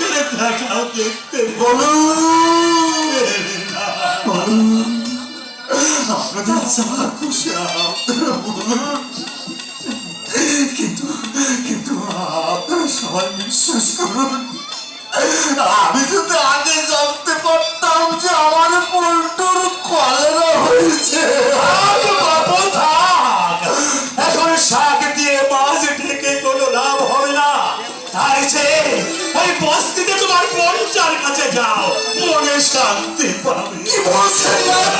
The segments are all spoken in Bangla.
চোখের দেখা দেখতে বলুন আপনাদের যা খুশি কিন্তু কিন্তু আপনারা সবাই বিশ্বাস করুন আমি কিন্তু আগে Hallelujah.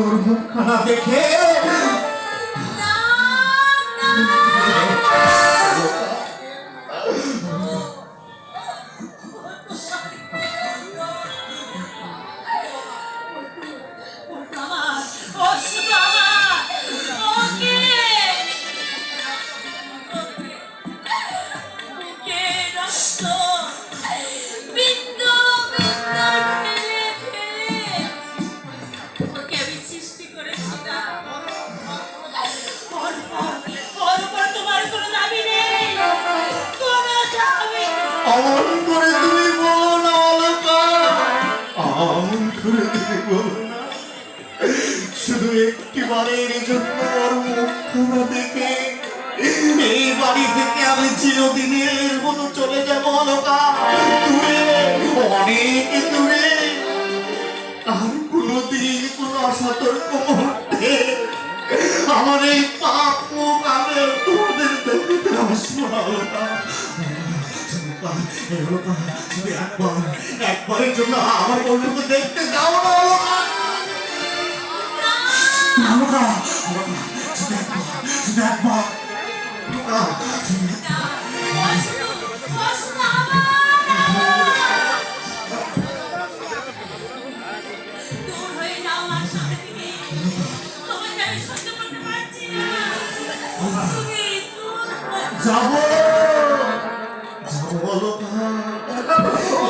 মনুর মুখখানা দেখে শুধু জন্য দেখে এই বাড়ি থেকে আমি চিরদিনের মতো চলে যাব দূরে, অনেক দূরে। আর অসতর্ক মুহূর্তে আমার এই পাপ আমি তোমাদের দেখতে আসব একবার একবারের জন্য আমার বন্ধুকে দেখতে যাও না অলকা শুধু একবার শুধু একবার অলকা, যাব অলকা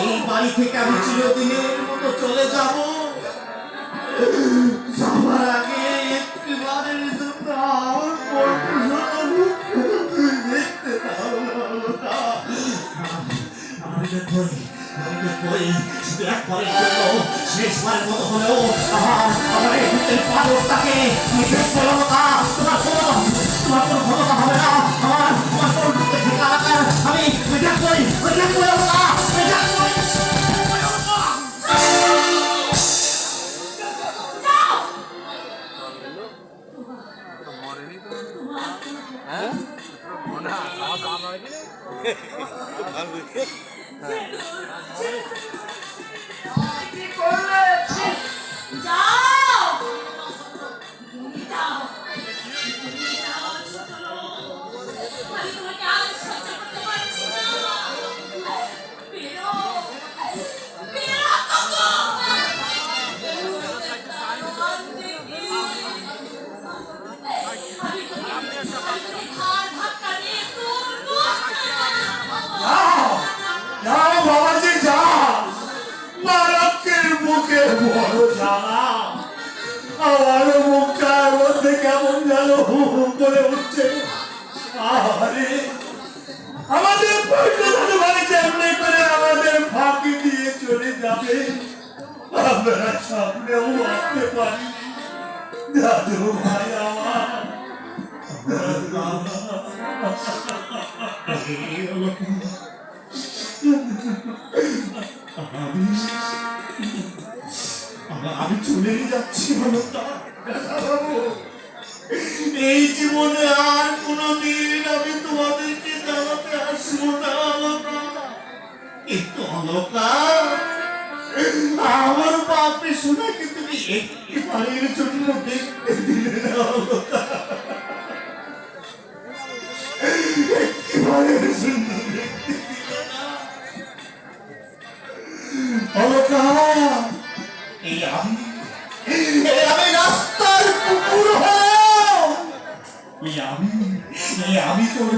এই বাড়ি থেকে আমি চিরদিনের মতো চলে যাব। আমি দেখবই, শুধু একবারের জন্য, শেষবারের মতো হলেও আমার আমার এই বুকের পাথরটাকে আমি দেখব, অলকা। তোমার কোনো তোমার কোনো ক্ষমতা হবে না আমার আমার কোনো বুকের ঠিকানাটা আমি আমি দেখবই, আমি দেখবই, অলকা, আমি দেখবই। কি করলে? বড় জ্বালা আমার মুখটার মধ্যে করে আমাদের ফাঁকি দিয়ে চলে যাবে আমরা সামনেও আসতে পারি দাদু ভাই আমার আমি আমি- চলেই যাচ্ছি এই জীবনে আর কোনোদিন আমি তোমাদেরকে জানাতে আসব না আমার বাপে তুমি একটিবারের জন্য দেখতে দিলে না দেখতে দিলে না।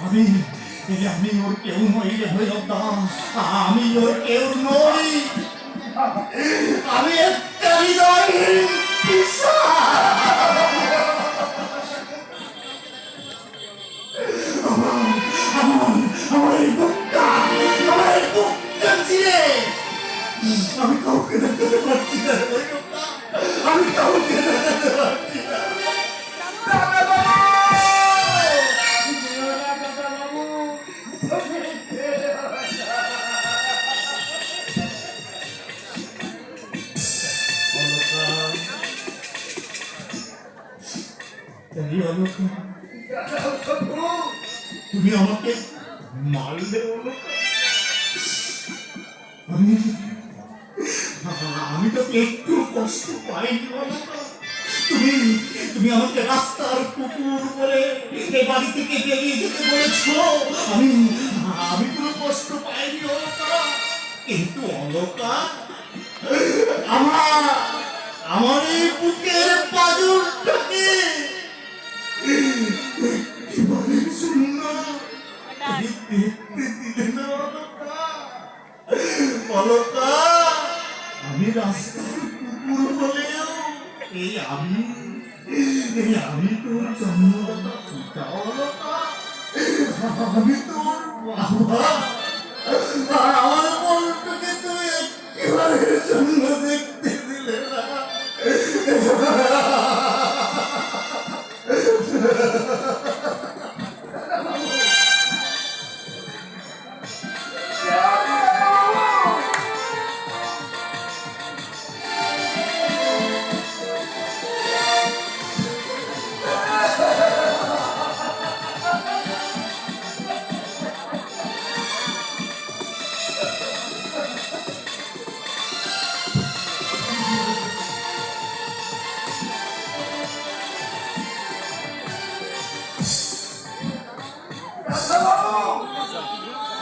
আমি আমি ওর কেউ নই রে ভৈরবদা আমি ওর কেউ নই। আমি একটা তুমি আমাকে মারলে? আমি আমি তো একটু কষ্ট পাইনি। তুমি তুমি আমাকে রাস্তার কুকুর বলে এই বাড়ি থেকে বেরিয়ে যেতে বলেছ আমি আমি কোনো কষ্ট পাইনি অলকা কিন্তু অলকা, আমার আমার এই বুকের পাজরটাকে আমি রাস্তার কুকুর হলেও এই আমি এই আমি তোর জন্মদাতা আমি তোর বাবা। আমার